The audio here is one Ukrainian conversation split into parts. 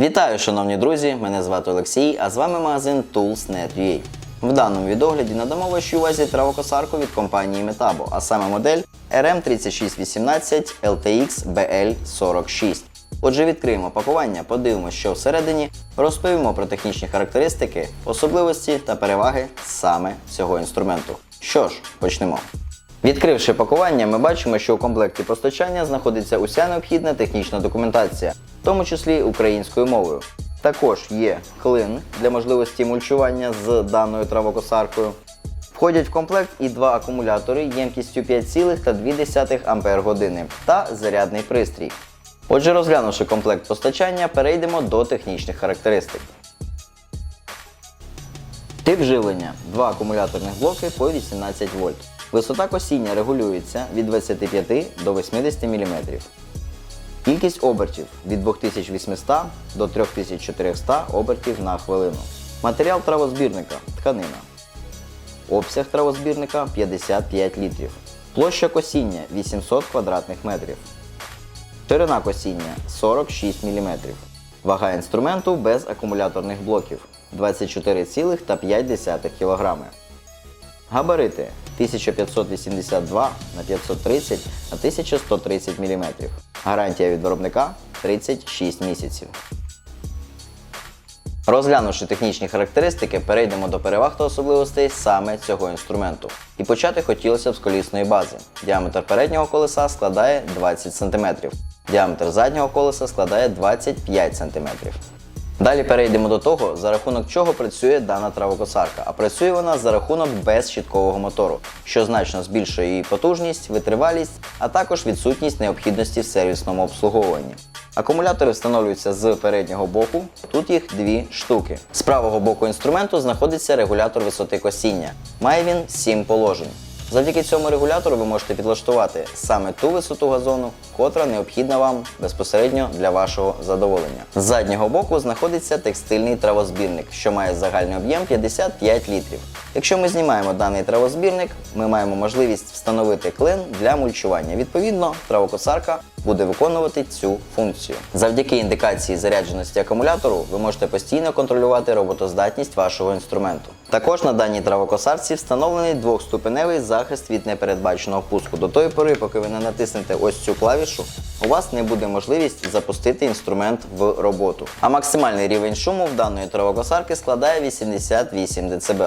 Вітаю, шановні друзі! Мене звати Олексій, а з вами магазин Tools.net.ua. В даному відогляді надамо вашій увазі травокосарку від компанії Metabo, а саме модель RM3618 LTX BL46. Отже, відкриємо пакування, подивимося, що всередині, розповімо про технічні характеристики, особливості та переваги саме цього інструменту. Що ж, почнемо. Відкривши пакування, ми бачимо, що у комплекті постачання знаходиться уся необхідна технічна документація, в тому числі українською мовою. Також є клин для можливості мульчування з даною травокосаркою. Входять в комплект і два акумулятори ємкістю 5,2 Ампер-години та зарядний пристрій. Отже, розглянувши комплект постачання, перейдемо до технічних характеристик. Тип живлення. Два акумуляторних блоки по 18 вольт. Висота косіння регулюється від 25 до 80 мм. Кількість обертів від 2800 до 3400 обертів на хвилину. Матеріал травозбірника тканина. Обсяг травозбірника 55 літрів. Площа косіння 800 квадратних метрів. Ширина косіння 46 мм. Вага інструменту без акумуляторних блоків 24,5 кг. Габарити 1582 на 530 на 1130 мм. Гарантія від виробника 36 місяців. Розглянувши технічні характеристики, перейдемо до переваг та особливостей саме цього інструменту. І почати хотілося б з колісної бази. Діаметр переднього колеса складає 20 см, діаметр заднього колеса складає 25 см. Далі перейдемо до того, за рахунок чого працює дана травокосарка. А працює вона за рахунок безщіткового мотору, що значно збільшує її потужність, витривалість, а також відсутність необхідності в сервісному обслуговуванні. Акумулятори встановлюються з переднього боку, тут їх дві штуки. З правого боку інструменту знаходиться регулятор висоти косіння. Має він 7 положень. Завдяки цьому регулятору ви можете підлаштувати саме ту висоту газону, котра необхідна вам безпосередньо для вашого задоволення. З заднього боку знаходиться текстильний травозбірник, що має загальний об'єм 55 літрів. Якщо ми знімаємо даний травозбірник, ми маємо можливість встановити клин для мульчування. Відповідно, травокосарка буде виконувати цю функцію. Завдяки індикації зарядженості акумулятору ви можете постійно контролювати роботоздатність вашого інструменту. Також на даній травокосарці встановлений двохступеневий захист від непередбаченого пуску. До тої пори, поки ви не натиснете ось цю клавішу, у вас не буде можливість запустити інструмент в роботу. А максимальний рівень шуму в даної травокосарки складає 88 дБ.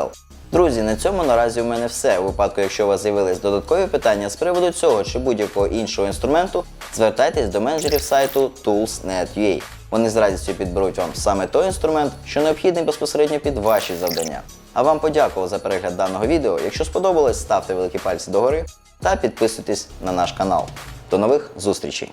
Друзі, на цьому наразі у мене все. У випадку, якщо у вас з'явились додаткові питання з приводу цього чи будь-якого іншого інструменту, звертайтесь до менеджерів сайту Tools.net.ua. Вони з радістю підберуть вам саме той інструмент, що необхідний безпосередньо під ваші завдання. А вам подякував за перегляд даного відео. Якщо сподобалось, ставте великі пальці догори та підписуйтесь на наш канал. До нових зустрічей!